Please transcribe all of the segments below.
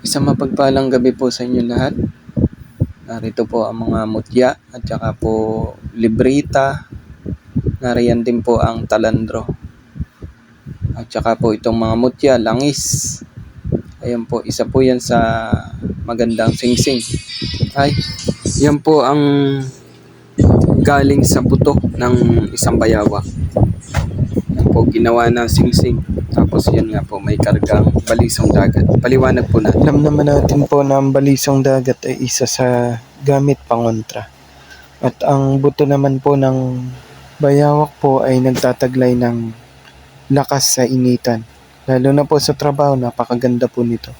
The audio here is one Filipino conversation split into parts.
Isang mapagpalang gabi po sa inyo lahat. Narito po ang mga mutya at saka po librita. Nariyan din po ang talandro. At saka po itong mga mutya, langis. Ayan po, isa po yan sa magandang singsing. Ay, yan po ang galing sa buto ng isang bayawak. Po, ginawa na singsing. Tapos yan nga po, may kargang balisong dagat. Paliwanag po natin. Alam naman natin po na ang balisong dagat ay isa sa gamit pangontra. At ang buto naman po ng bayawak po ay nagtataglay ng lakas sa initan. Lalo na po sa trabaho, napakaganda po nito.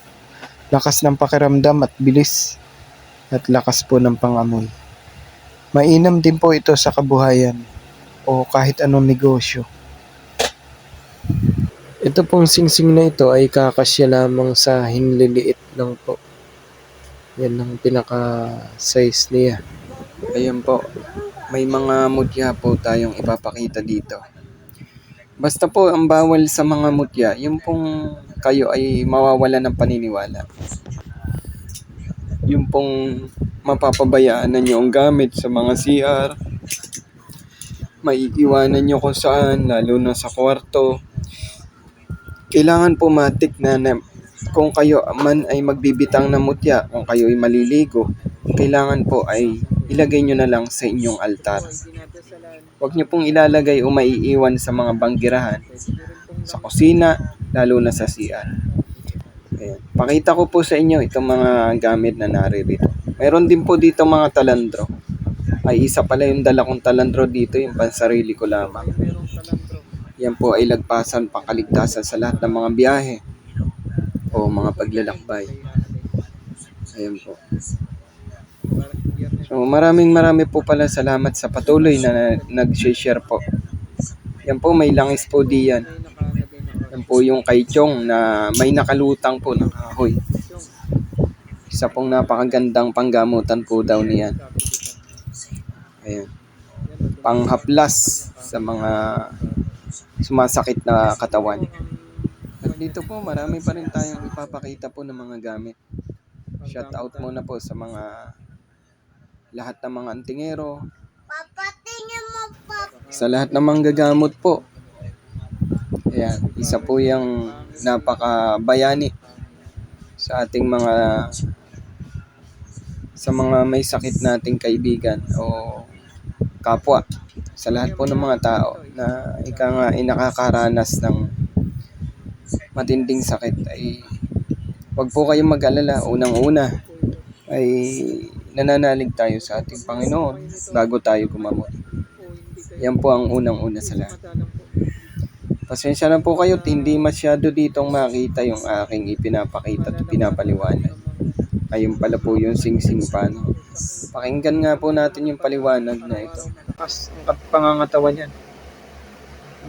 Lakas ng pakiramdam at bilis at lakas po ng pangamoy. Mainam din po ito sa kabuhayan o kahit anong negosyo. Ito pong singsing na ito ay kakasya lamang sa hinliliit lang po. Yan ang pinaka-size niya. Ayan po, may mga mutya po tayong ipapakita dito. Basta po ang bawal sa mga mutya, yung pong kayo ay mawawala ng paniniwala. Yung pong mapapabayaan na ang gamit sa mga CR, maiiwanan nyo kung saan, lalo na sa kwarto. Kailangan po matik na, na kung kayo man ay magbibitang ng mutya, kung kayo ay maliligo, kailangan po ay ilagay nyo na lang sa inyong altar. Huwag nyo pong ilalagay o maiiwan sa mga banggirahan, sa kusina, lalo na sa CR. Ayan. Pakita ko po sa inyo itong mga gamit na naririto. Meron din po dito mga talandro. Ay isa pala yung dala kong talandro dito, yung pansarili ko lamang. Yan po ay lagpasan pangkaligtasan sa lahat ng mga biyahe o mga paglalakbay. Ayan po. So maraming marami po pala salamat sa patuloy na nag-share po. Yan po may langis po diyan. Yan po yung kay Chong na may nakalutang po na kahoy. Isa pong napakagandang panggamutan po daw niyan. Ayan. Panghaplas sa mga sumasakit na katawan. At dito po marami pa rin tayong ipapakita po ng mga gamit. Shout out muna po sa mga lahat ng mga antingero. Sa lahat ng mga gagamot po. Ayan, isa po yung napakabayani sa ating mga sa mga may sakit nating kaibigan o kapwa sa lahat po ng mga tao na ika nga ay nakakaranas ng matinding sakit ay wag po kayong mag-alala unang-una ay nananalig tayo sa ating Panginoon bago tayo gumamot. Yan po ang unang-una sa lahat. Pasensya na po kayo, hindi masyado ditong makita yung aking ipinapakita at pinapaliwanag. Ayun pala po yung sing-sing paano. Pakinggan nga po natin yung paliwanag na ito. Mas ang pangangatawan yan.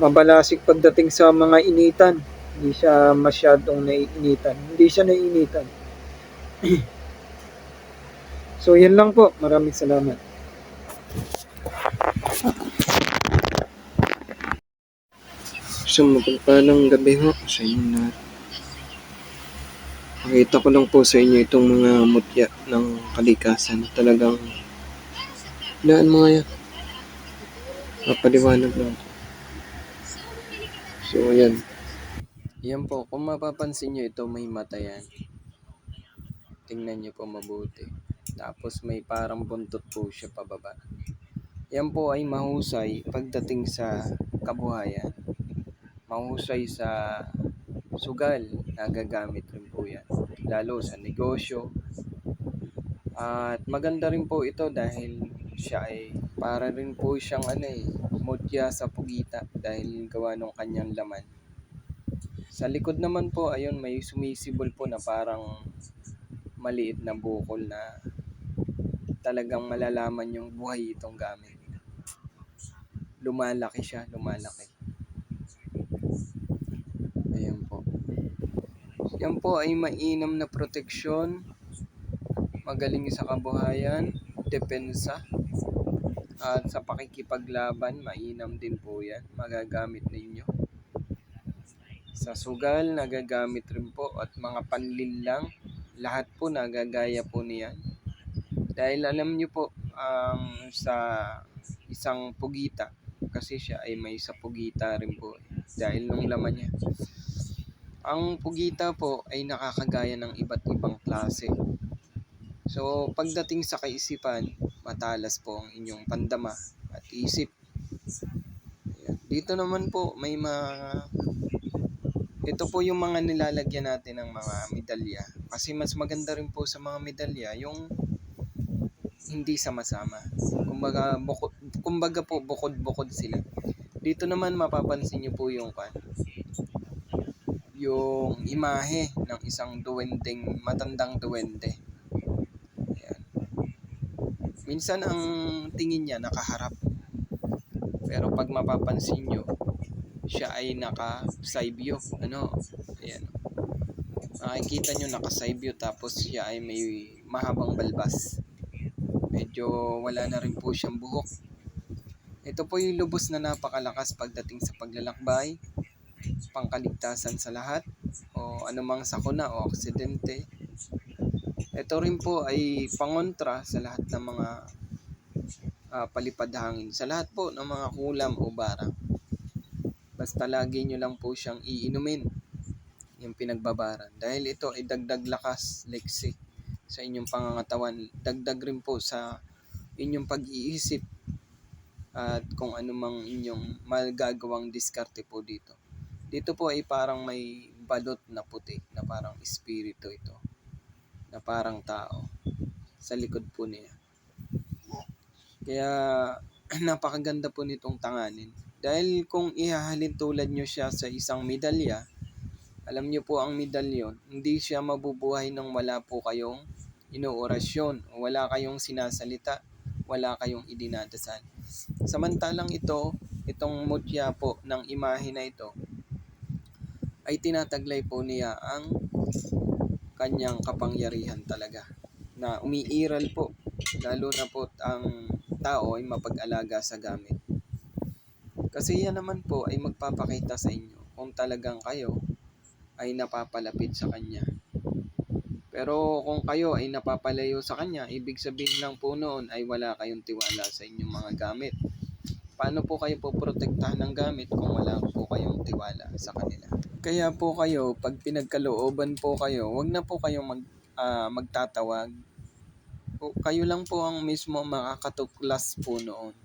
Mabalasik pagdating sa mga initan. Hindi siya masyadong naiinitan. Hindi siya naiinitan. so, yan lang po. Maraming salamat. So, mapagpalang gabi ho sa inyo na. Pakita ko lang po sa inyo itong mga mutya ng kalikasan. Talagang, laan mga yan. Papaliwanag lang. So, ayan. Yan po, kung mapapansin nyo ito, may mata yan. Tingnan nyo po mabuti. Tapos may parang buntot po siya pababa. Yan po ay mahusay pagdating sa kabuhayan. Mahusay sa sugal na gagamit. Lalo sa negosyo. At maganda rin po ito dahil siya ay para rin po siyang ano eh, mutya sa pugita dahil gawa ng kanyang laman. Sa likod naman po, ayun, may sumisibol po na parang maliit na bukol na talagang malalaman yung buhay itong gamit. Lumalaki siya, lumalaki. Ayan po. Yan po ay mainam na proteksyon, magaling sa kabuhayan, depensa, at sa pakikipaglaban, mainam din po yan, magagamit ninyo. Sa sugal, nagagamit rin po at mga panlinlang lahat po nagagaya po niyan. Dahil alam niyo po, ang sa isang pugita, kasi siya ay may sa pugita rin po eh, dahil nung laman niya. Ang pugita po ay nakakagaya ng iba't ibang klase. So, pagdating sa kaisipan, matalas po ang inyong pandama at isip. Dito naman po, may mga... Ito po yung mga nilalagyan natin ng mga medalya. Kasi mas maganda rin po sa mga medalya yung hindi sama-sama. Kumbaga, bukod, kumbaga po, bukod-bukod sila. Dito naman mapapansin niyo po yung kan yung imahe ng isang duwending, matandang duwende. Ayan. Minsan ang tingin niya nakaharap. Pero pag mapapansin nyo, siya ay naka-side view. Ano? Ayan. Makikita nyo naka-side view tapos siya ay may mahabang balbas. Medyo wala na rin po siyang buhok. Ito po yung lubos na napakalakas pagdating sa paglalakbay, pangkaligtasan sa lahat, o anumang sakuna o aksidente. Ito rin po ay pangontra sa lahat ng mga ah, palipad hangin, sa lahat po ng mga kulam o barang. Basta lagi nyo lang po siyang iinumin yung pinagbabaran. Dahil ito ay dagdag lakas, leksi sa inyong pangangatawan. Dagdag rin po sa inyong pag-iisip at kung ano mang inyong magagawang diskarte po dito. Dito po ay parang may balot na puti na parang espiritu ito na parang tao sa likod po niya. Kaya napakaganda po nitong tanganin. Dahil kung ihahalin tulad nyo siya sa isang medalya, alam nyo po ang medalyon, hindi siya mabubuhay nang wala po kayong inoorasyon, wala kayong sinasalita, wala kayong idinadasal. Samantalang ito, itong mutya po ng imahe na ito, ay tinataglay po niya ang kanyang kapangyarihan talaga na umiiral po lalo na po ang tao ay mapag-alaga sa gamit. Kasi yan naman po ay magpapakita sa inyo kung talagang kayo ay napapalapit sa Kanya. Pero kung kayo ay napapalayo sa Kanya, ibig sabihin lang po noon ay wala kayong tiwala sa inyong mga gamit. Paano po kayo poprotektahan ng gamit kung wala po kayong tiwala sa kanila? Kaya po kayo, pag pinagkalooban po kayo, wag na po kayong mag, ah, magtatawag. O, kayo lang po ang mismo makakatuklas po noon.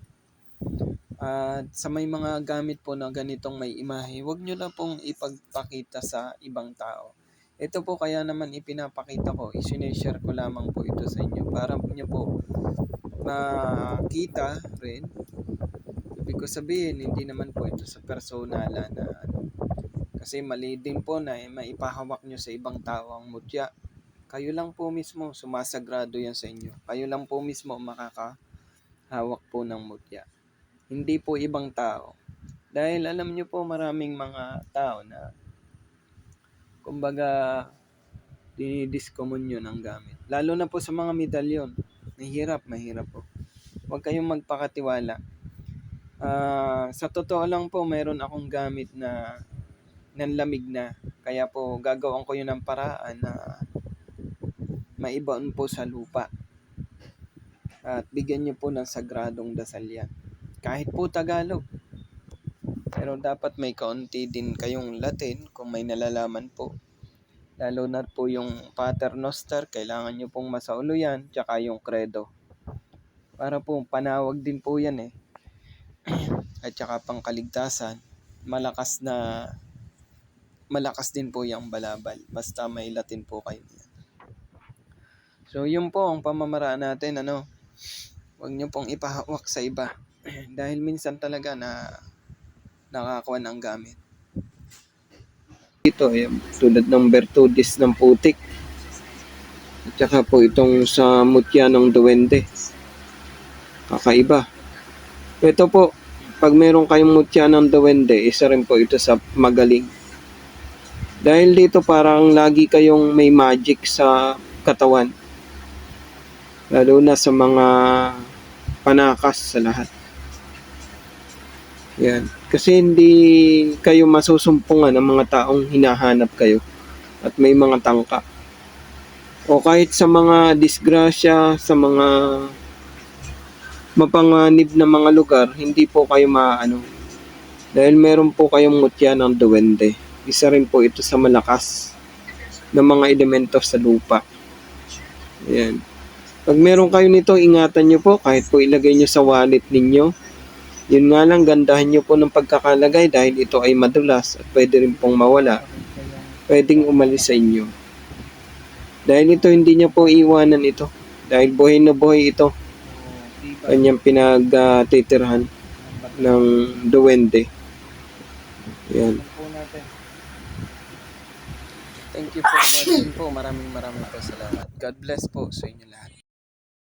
At sa may mga gamit po na ganitong may imahe, wag nyo na pong ipagpakita sa ibang tao. Ito po kaya naman ipinapakita ko, isineshare ko lamang po ito sa inyo para nyo po makita rin. Ibig ko sabihin, hindi naman po ito sa personala na ano. Kasi mali din po na eh, maipahawak nyo sa ibang tao ang mutya. Kayo lang po mismo, sumasagrado yan sa inyo. Kayo lang po mismo makakahawak po ng mutya. Hindi po ibang tao. Dahil alam nyo po maraming mga tao na kumbaga dinidiscommune ng gamit. Lalo na po sa mga medalyon. Mahirap, mahirap po. Huwag kayong magpakatiwala. Ah, sa totoo lang po, mayroon akong gamit na nanlamig na. Kaya po gagawin ko yun ng paraan na maibaon po sa lupa. At bigyan niyo po ng sagradong dasal yan. Kahit po Tagalog. Pero dapat may kaunti din kayong Latin kung may nalalaman po. Lalo na po yung Paternoster, kailangan nyo pong masaulo yan, tsaka yung Credo. Para po panawag din po yan eh. At tsaka pangkaligtasan, malakas na malakas din po yung balabal. Basta may Latin po kayo niyan. So yun po ang pamamaraan natin ano. Huwag niyo pong ipahawak sa iba. Dahil minsan talaga na nakakuha ng gamit. Ito, eh, tulad ng Bertudis ng putik. At saka po itong sa mutya ng duwende. Kakaiba. Ito po, pag meron kayong mutya ng duwende, isa rin po ito sa magaling. Dahil dito parang lagi kayong may magic sa katawan. Lalo na sa mga panakas sa lahat. Yan. Kasi hindi kayo masusumpungan ng mga taong hinahanap kayo at may mga tangka. o kahit sa mga disgrasya, sa mga mapanganib na mga lugar, hindi po kayo maano. Dahil meron po kayong mutya ng duwende. Isa rin po ito sa malakas na mga elemento sa lupa. Ayan. Pag meron kayo nito, ingatan nyo po kahit po ilagay nyo sa wallet ninyo. Yun nga lang, gandahan nyo po ng pagkakalagay dahil ito ay madulas at pwede rin pong mawala. Pwedeng umalis sa inyo. Dahil ito, hindi niya po iwanan ito. Dahil buhay na buhay ito. Kanyang pinagtitirhan ng duwende. Yan. Thank you for watching po. Maraming maraming po salamat. God bless po sa inyo lahat.